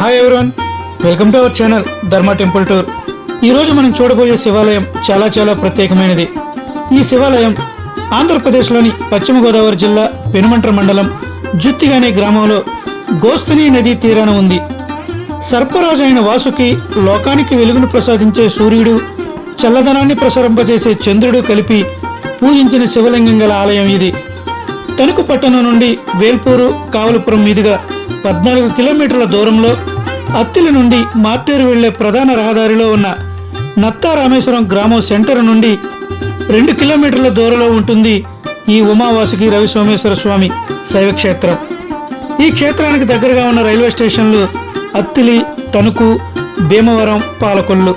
Hi everyone welcome to our channel Dharma temple tour ఈరోజు మనం చూడబోయే శివాలయం చాలా చాలా ప్రత్యేకమైనది. ఈ శివాలయం ఆంధ్రప్రదేశ్లోని పశ్చిమ గోదావరి జిల్లా పెనుమంట్ర మండలం జుత్తి అనే గ్రామంలో గోస్తని నదీ తీరాన ఉంది. సర్పరాజు అయిన వాసుకి లోకానికి వెలుగును ప్రసాదించే సూర్యుడు చల్లదనాన్ని ప్రసరింపజేసే చంద్రుడు కలిపి పూజించిన శివలింగం గల ఆలయం ఇది. తణుకు పట్టణం నుండి వేల్పూరు కావలపురం మీదుగా పద్నాలుగు కిలోమీటర్ల దూరంలో అత్తిలి నుండి మార్టేరు వెళ్ళే ప్రధాన రహదారిలో ఉన్న నత్తా రామేశ్వరం గ్రామం సెంటర్ నుండి రెండు కిలోమీటర్ల దూరంలో ఉంటుంది ఈ ఉమావాసుకి రవి సోమేశ్వర స్వామి శైవక్షేత్రం. ఈ క్షేత్రానికి దగ్గరగా ఉన్న రైల్వే స్టేషన్లు అత్తిలి తణుకు భీమవరం పాలకొల్లు.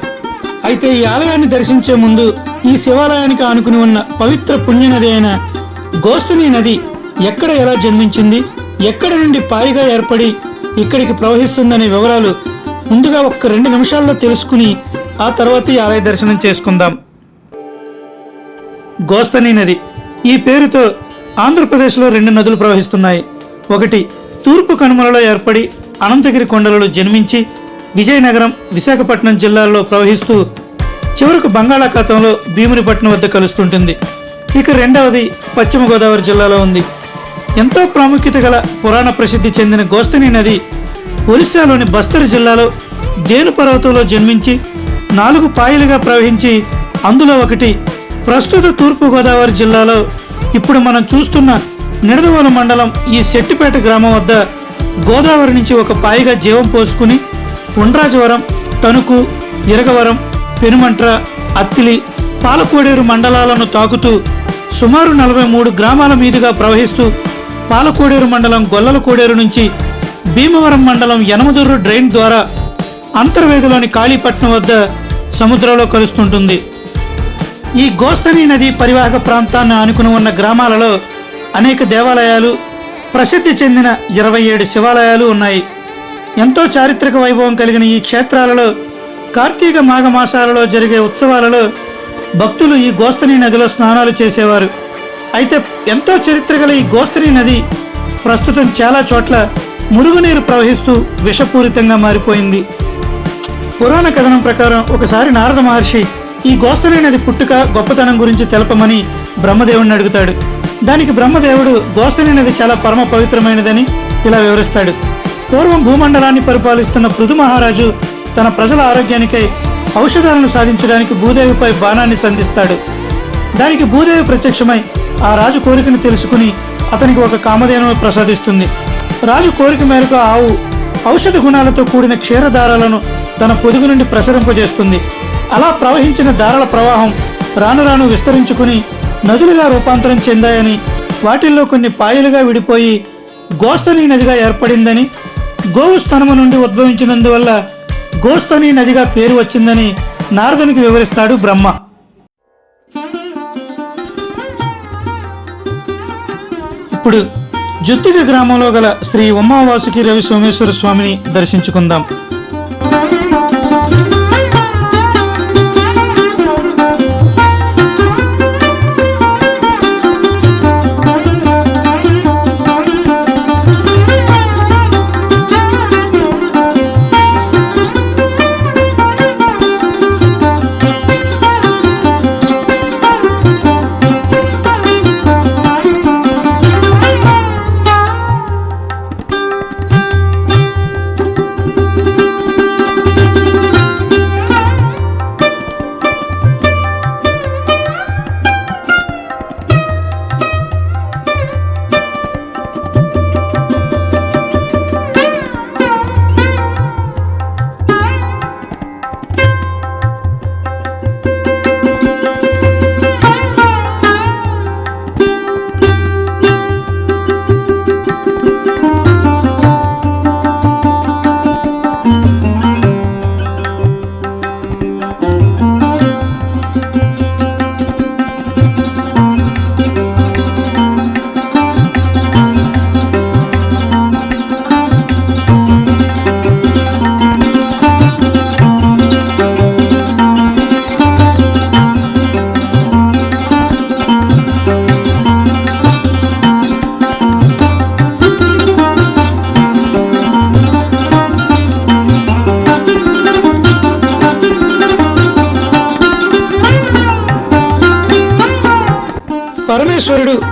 అయితే ఈ ఆలయాన్ని దర్శించే ముందు ఈ శివాలయానికి ఆనుకుని ఉన్న పవిత్ర పుణ్యనది అయిన గోస్తుని నది ఎక్కడ ఎలా జన్మించింది? ఎక్కడ నుండి పాయిగా ఏర్పడి ఇక్కడికి ప్రవహిస్తుందనే వివరాలు ముందుగా ఒక్క రెండు నిమిషాల్లో తెలుసుకుని ఆ తర్వాత ఈ ఆలయ దర్శనం చేసుకుందాం. గోస్తని నది ఈ పేరుతో ఆంధ్రప్రదేశ్లో రెండు నదులు ప్రవహిస్తున్నాయి. ఒకటి తూర్పు కనుమలలో ఏర్పడి అనంతగిరి కొండలలో జన్మించి విజయనగరం విశాఖపట్నం జిల్లాల్లో ప్రవహిస్తూ చివరకు బంగాళాఖాతంలో భీమునిపట్నం వద్ద కలుస్తుంటుంది. ఇక రెండవది పశ్చిమ గోదావరి జిల్లాలో ఉంది. ఎంతో ప్రాముఖ్యత గల పురాణ ప్రసిద్ధి చెందిన గోస్తని నది ఒరిస్సాలోని బస్తర్ జిల్లాలో దేను పర్వతంలో జన్మించి నాలుగు పాయలుగా ప్రవహించి అందులో ఒకటి ప్రస్తుత తూర్పుగోదావరి జిల్లాలో ఇప్పుడు మనం చూస్తున్న నిడదవోలు మండలం ఈ శెట్టిపేట గ్రామం వద్ద గోదావరి నుంచి ఒక పాయిగా జీవం పోసుకుని ఉండ్రాజవరం తణుకు ఇరగవరం పెనుమంట్ర అత్తిలి పాలకోడేరు మండలాలను తాకుతూ సుమారు నలభై మూడు గ్రామాల మీదుగా ప్రవహిస్తూ పాలకోడేరు మండలం గొల్లలకోడేరు నుంచి భీమవరం మండలం యనమదుర్రు డ్రైన్ ద్వారా అంతర్వేదిలోని కాళీపట్నం వద్ద సముద్రంలో కలుస్తుంటుంది. ఈ గోస్తని నది పరివాహక ప్రాంతాన్ని ఆనుకుని ఉన్న గ్రామాలలో అనేక దేవాలయాలు ప్రసిద్ధి చెందిన ఇరవై ఏడు శివాలయాలు ఉన్నాయి. ఎంతో చారిత్రక వైభవం కలిగిన ఈ క్షేత్రాలలో కార్తీక మాఘమాసాలలో జరిగే ఉత్సవాలలో భక్తులు ఈ గోస్తని నదిలో స్నానాలు చేసేవారు. అయితే ఎంతో చరిత్ర గల ఈ గోస్తని నది ప్రస్తుతం చాలా చోట్ల మురుగునీరు ప్రవహిస్తూ విషపూరితంగా మారిపోయింది. పురాణ కథనం ప్రకారం ఒకసారి నారద మహర్షి ఈ గోస్తని నది పుట్టుక గొప్పతనం గురించి తెలపమని బ్రహ్మదేవుడిని అడుగుతాడు. దానికి బ్రహ్మదేవుడు గోస్తని నది చాలా పరమ పవిత్రమైనదని ఇలా వివరిస్తాడు. పూర్వం భూమండలాన్ని పరిపాలిస్తున్న పృథు మహారాజు తన ప్రజల ఆరోగ్యానికై ఔషధాలను సాధించడానికి భూదేవిపై బాణాన్ని సంధిస్తాడు. దానికి భూదేవి ప్రత్యక్షమై ఆ రాజు కోరికను తెలుసుకుని అతనికి ఒక కామధేనువు ప్రసాదిస్తుంది. రాజు కోరిక మేరకు ఆవు ఔషధ గుణాలతో కూడిన క్షీరధారాలను తన పొదుగు నుండి ప్రసరింపజేస్తుంది. అలా ప్రవహించిన ధారల ప్రవాహం రాను రాను విస్తరించుకుని నదులుగా రూపాంతరం చెందాయని వాటిల్లో కొన్ని పాయలుగా విడిపోయి గోస్తని నదిగా ఏర్పడిందని గోవు స్థనము నుండి ఉద్భవించినందువల్ల గోస్తని నదిగా పేరు వచ్చిందని నారదునికి వివరిస్తాడు బ్రహ్మ. ఇప్పుడు జుత్తిక గ్రామంలో గల శ్రీ ఉమావాసుకి రవి సోమేశ్వర స్వామిని దర్శించుకుందాం.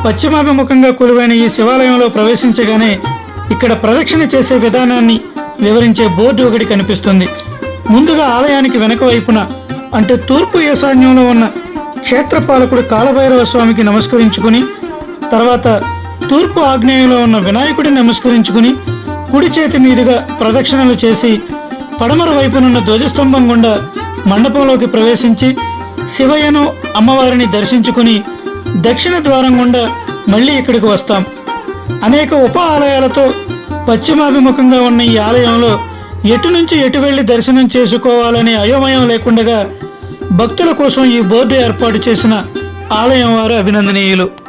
పశ్చిమాభిముఖంగా కొలువైన ఈ శివాలయంలో ప్రవేశించగానే ఇక్కడ ప్రదక్షిణ చేసే విధానాన్ని వివరించే బోర్డు ఒకటి కనిపిస్తుంది. ముందుగా ఆలయానికి వెనక వైపున అంటే తూర్పు ఈశాన్యంలో ఉన్న క్షేత్రపాలకుడు కాలభైరవ స్వామికి నమస్కరించుకుని తర్వాత తూర్పు ఆగ్నేయంలో ఉన్న వినాయకుడిని నమస్కరించుకుని కుడి చేతి మీదుగా ప్రదక్షిణలు చేసి పడమర వైపునున్న ధ్వజస్తంభం గుండా మండపంలోకి ప్రవేశించి శివయ్యను అమ్మవారిని దర్శించుకుని దక్షిణ ద్వారం గుండా మళ్ళీ ఇక్కడికి వస్తాం. అనేక ఉప ఆలయాలతో పశ్చిమాభిముఖంగా ఉన్న ఈ ఆలయంలో ఎటు నుంచి ఎటు వెళ్ళి దర్శనం చేసుకోవాలనే అయోమయం లేకుండగా భక్తుల కోసం ఈ బోర్డు ఏర్పాటు చేసిన ఆలయం వారు అభినందనీయులు.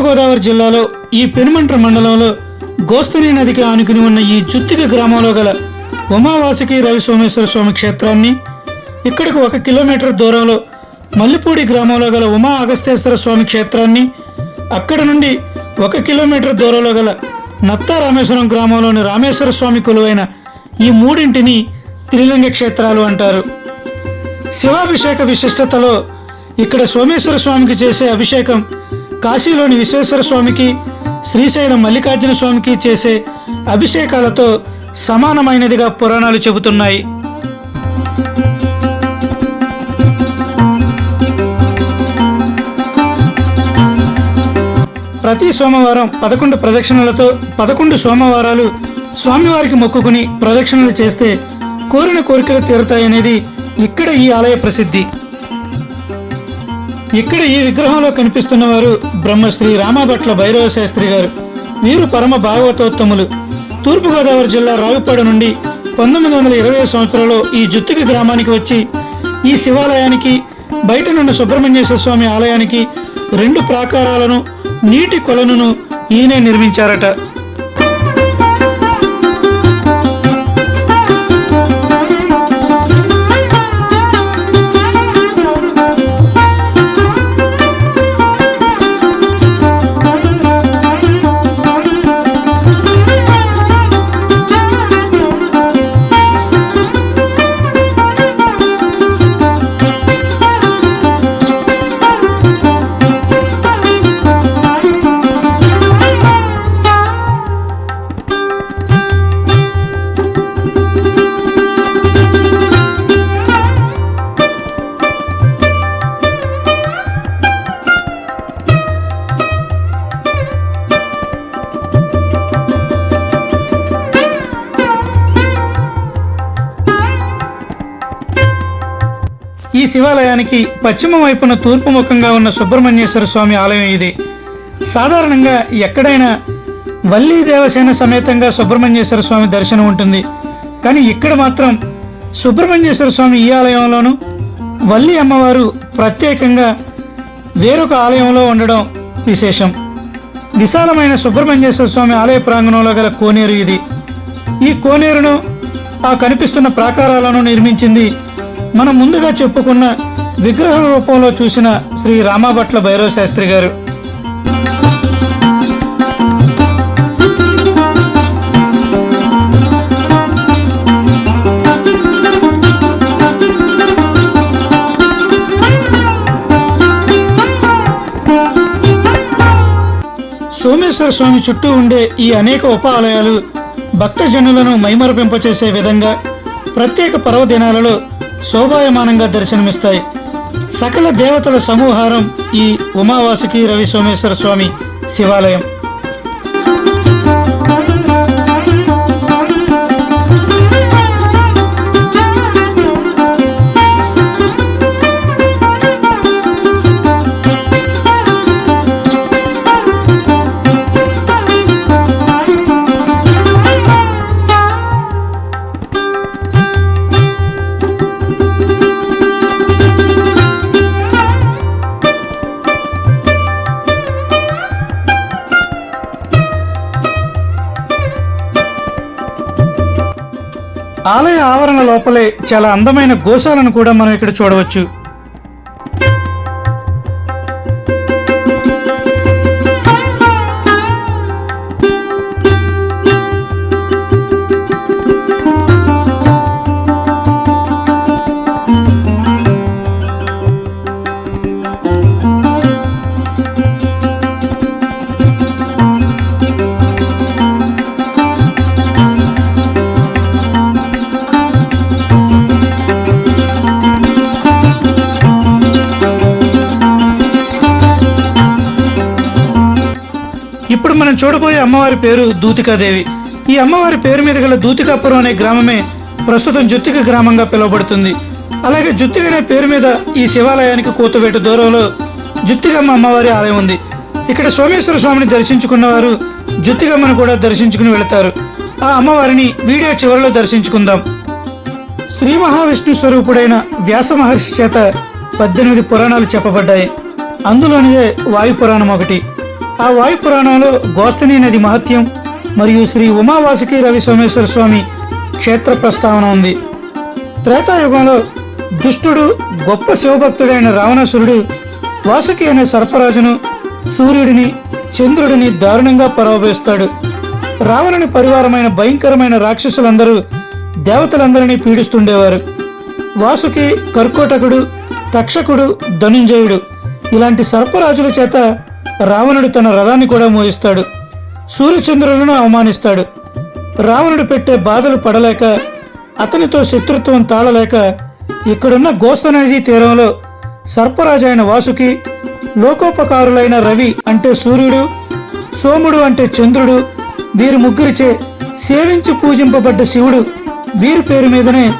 గోదావరి జిల్లాలో ఈ పెనుమంట్ర మండలంలో గోస్తని నదికి ఆనుకుని ఉన్న ఈ జుత్తిక గ్రామంలో గల ఉమావాసికి రవి సోమేశ్వర స్వామి క్షేత్రాన్ని ఇక్కడికి ఒక కిలోమీటర్ దూరంలో మల్లిపూడి గ్రామంలో గల ఉమా అగస్తేశ్వర స్వామి క్షేత్రాన్ని అక్కడ నుండి ఒక కిలోమీటర్ దూరంలో గల నత్తా రామేశ్వరం గ్రామంలోని రామేశ్వర స్వామి కొలువైన ఈ మూడింటిని త్రిలింగ క్షేత్రాలు అంటారు. శివాభిషేక విశిష్టతలో ఇక్కడ సోమేశ్వర స్వామికి చేసే అభిషేకం కాశీలోని విశ్వేశ్వర స్వామికి శ్రీశైలం మల్లికార్జున స్వామికి చేసే అభిషేకాలతో సమానమైనదిగా పురాణాలు చెబుతున్నాయి. ప్రతి సోమవారం పదకొండు ప్రదక్షిణలతో పదకొండు సోమవారాలు స్వామివారికి మొక్కుకుని ప్రదక్షిణలు చేస్తే కోరిన కోరికలు తీరుతాయనేది ఇక్కడ ఈ ఆలయ ప్రసిద్ధి. ఇక్కడ ఈ విగ్రహంలో కనిపిస్తున్నవారు బ్రహ్మశ్రీ రామభట్ల భైరవ శాస్త్రి గారు. వీరు పరమ భాగవతోత్తములు. తూర్పుగోదావరి జిల్లా రావిపాడు నుండి పంతొమ్మిది వందల ఇరవై సంవత్సరంలో ఈ జుత్తికి గ్రామానికి వచ్చి ఈ శివాలయానికి బయట నుండి సుబ్రహ్మణ్యేశ్వర స్వామి ఆలయానికి రెండు ప్రాకారాలను నీటి కొలనును ఈయనే నిర్మించారట. శివాలయానికి పశ్చిమ వైపున తూర్పు ముఖంగా ఉన్న సుబ్రహ్మణ్యేశ్వర స్వామి ఆలయం ఇది. సాధారణంగా ఎక్కడైనా వల్లీ దేవసేన సమేతంగా సుబ్రహ్మణ్యేశ్వర స్వామి దర్శనం ఉంటుంది. కానీ ఇక్కడ మాత్రం సుబ్రహ్మణ్యేశ్వర స్వామి ఈ ఆలయంలోనూ వల్లి అమ్మవారు ప్రత్యేకంగా వేరొక ఆలయంలో ఉండడం విశేషం. విశాలమైన సుబ్రహ్మణ్యేశ్వర స్వామి ఆలయ ప్రాంగణంలో గల కోనేరు ఇది. ఈ కోనేరును ఆ కనిపిస్తున్న ప్రాకారాలను నిర్మించింది మనం ముందుగా చెప్పుకున్న విగ్రహ రూపంలో చూసిన శ్రీ రామాభట్ల భైరవ శాస్త్రి గారు. సోమేశ్వర స్వామి చుట్టూ ఉండే ఈ అనేక ఉప ఆలయాలు భక్తజనులను మైమరపింపచేసే విధంగా ప్రత్యేక పర్వదినాలలో శోభాయమానంగా దర్శనమిస్తాయి. సకల దేవతల సమూహారం ఈ ఉమావాసుకి రవి సోమేశ్వర స్వామి శివాలయం. లోపలే చాలా అందమైన గోశాలను కూడా మనం ఇక్కడ చూడవచ్చు. మనం చూడబోయే అమ్మవారి పేరు దూతికాదేవి. ఈ అమ్మవారి పేరు మీద గల దూతికాపురం అనే గ్రామమే ప్రస్తుతం జుత్తిక గ్రామంగా పిలువబడుతుంది. అలాగే జుత్తిక అనే పేరు మీద ఈ శివాలయానికి కూతువేట దూరంలో జుత్తిగమ్మ అమ్మవారి ఆలయం ఉంది. ఇక్కడ సోమేశ్వర స్వామిని దర్శించుకున్న వారు జుత్తిగమ్మను కూడా దర్శించుకుని వెళతారు. ఆ అమ్మవారిని వీడియో చివరిలో దర్శించుకుందాం. శ్రీ మహావిష్ణు స్వరూపుడైన వ్యాస మహర్షి చేత పద్దెనిమిది పురాణాలు చెప్పబడ్డాయి. అందులోనిదే వాయు పురాణం ఒకటి. ఆ వాయు పురాణంలో గోస్తని నది మహత్యం మరియు శ్రీ ఉమావాసుకి రవి సోమేశ్వర స్వామి క్షేత్ర ప్రస్తావన ఉంది. త్రేతాయుగంలో దుష్టుడు గొప్ప శివభక్తుడైన రావణాసురుడు వాసుకి అనే సర్పరాజును సూర్యుడిని చంద్రుడిని దారుణంగా పరవబేస్తాడు రావణుని పరివారమైన భయంకరమైన రాక్షసులందరూ దేవతలందరినీ పీడిస్తుండేవారు. వాసుకి కర్కోటకుడు తక్షకుడు ధనుంజయుడు. ఇలాంటి సర్పరాజుల చేత రావణుడు తన రథాన్ని కూడా మోయిస్తాడు. సూర్యచంద్రులను అవమానిస్తాడు. రావణుడు పెట్టే బాధలు పడలేక అతనితో శత్రుత్వం తాళలేక ఇక్కడున్న గోస్తనది తీరంలో సర్పరాజు అయిన వాసుకి లోకోపకారులైన రవి అంటే సూర్యుడు సోముడు అంటే చంద్రుడు వీరి ముగ్గురిచే సేవించి పూజింపబడ్డ శివుడు వీరి పేరు మీదనే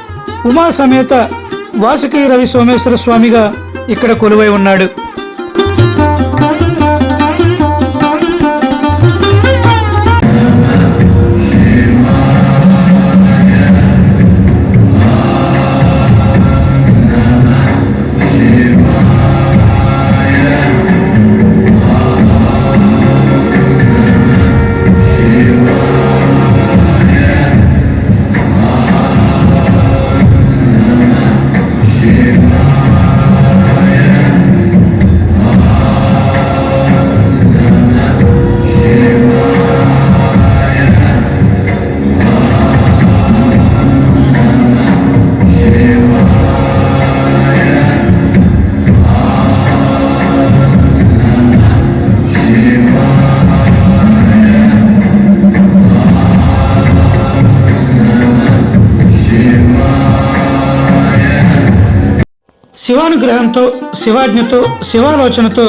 ఉమా సమేత వాసుకి రవి సోమేశ్వర స్వామిగా ఇక్కడ కొలువై ఉన్నాడు. శివానుగ్రహంతో శివాజ్ఞతో శివాలోచనతో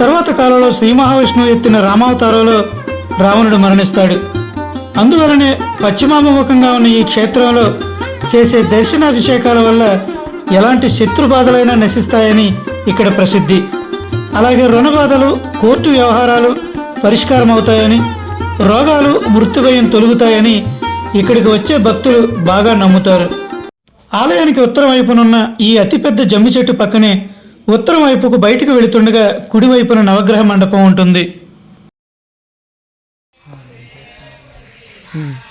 తర్వాత కాలంలో శ్రీ మహావిష్ణువు ఎత్తిన రామావతారంలో రావణుడు మరణిస్తాడు. అందువలనే పశ్చిమాభిముఖంగా ఉన్న ఈ క్షేత్రంలో చేసే దర్శనాభిషేకాల వల్ల ఎలాంటి శత్రు బాధలైనా నశిస్తాయని ఇక్కడ ప్రసిద్ధి. అలాగే రుణ బాధలు కోర్టు వ్యవహారాలు పరిష్కారం అవుతాయని రోగాలు మృత్యుభయం తొలుగుతాయని ఇక్కడికి వచ్చే భక్తులు బాగా నమ్ముతారు. ఆలయానికి ఉత్తరం వైపునున్న ఈ అతిపెద్ద జమ్మి చెట్టు పక్కనే ఉత్తరం వైపుకు బయటకు వెళుతుండగా కుడివైపున నవగ్రహ మండపం ఉంటుంది. Hmm.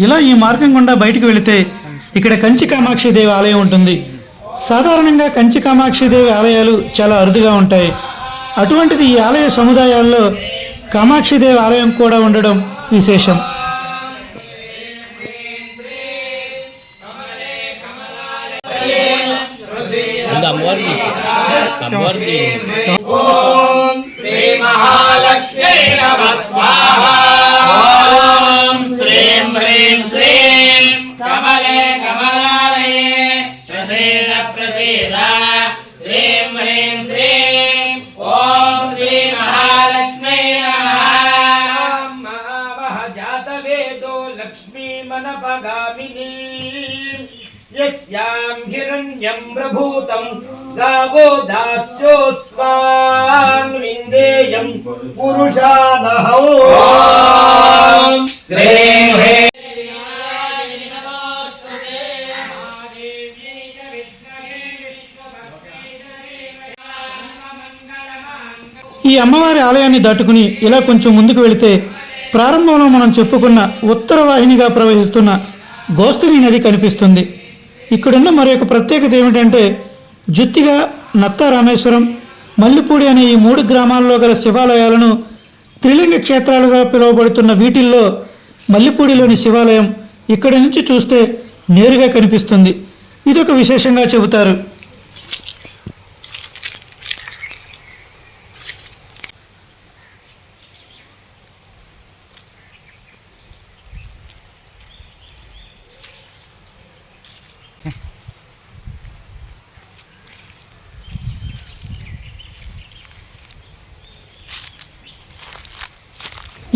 ఇలా ఈ మార్గం గుండా బయటికి వెళితే ఇక్కడ కంచి కామాక్షి దేవి ఆలయం ఉంటుంది. సాధారణంగా కంచి కామాక్షి దేవి ఆలయాలు చాలా అరుదుగా ఉంటాయి. అటువంటిది ఈ ఆలయ సముదాయాల్లో కామాక్షి దేవి ఆలయం కూడా ఉండడం విశేషం. అమ్మవారు తీసి ఈ అమ్మవారి ఆలయాన్ని దాటుకుని ఇలా కొంచెం ముందుకు వెళితే ప్రారంభంలో మనం చెప్పుకున్న ఉత్తర వాహినిగా ప్రవహిస్తున్న గోస్తుని నది కనిపిస్తుంది. ఇక్కడున్న మరొక ప్రత్యేకత ఏమిటంటే జుత్తిగా నత్త రామేశ్వరం మల్లిపూడి అనే ఈ మూడు గ్రామాల్లో గల శివాలయాలను త్రిలింగ క్షేత్రాలుగా పిలువబడుతున్న వీటిల్లో మల్లిపూడిలోని శివాలయం ఇక్కడి నుంచి చూస్తే నేరుగా కనిపిస్తుంది. ఇదొక విశేషంగా చెబుతారు.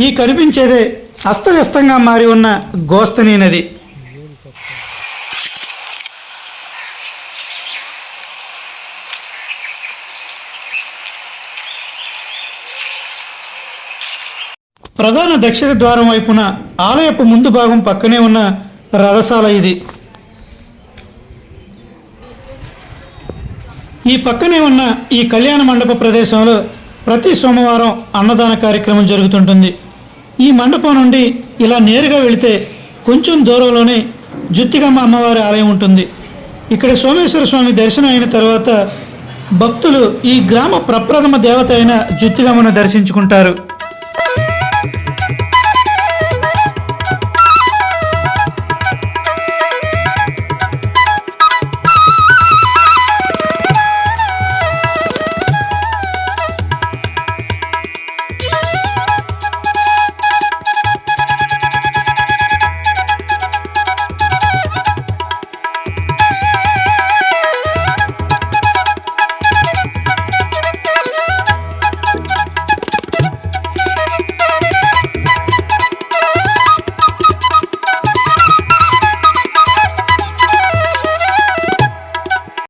ఈ కనిపించేదే అస్తవ్యస్తంగా మారి ఉన్న గోస్తని నది. ప్రధాన దక్షిణ ద్వారం వైపున ఆలయపు ముందు భాగం పక్కనే ఉన్న రథశాల ఇది. ఈ పక్కనే ఉన్న ఈ కళ్యాణ మండప ప్రదేశంలో ప్రతి సోమవారం అన్నదాన కార్యక్రమం జరుగుతుంటుంది. ఈ మండపం నుండి ఇలా నేరుగా వెళితే కొంచెం దూరంలోనే జుత్తిగమ్మ అమ్మవారి ఆలయం ఉంటుంది. ఇక్కడ సోమేశ్వర స్వామి దర్శనం అయిన తర్వాత భక్తులు ఈ గ్రామ ప్రప్రథమ దేవత అయిన జుత్తిగమ్మను దర్శించుకుంటారు.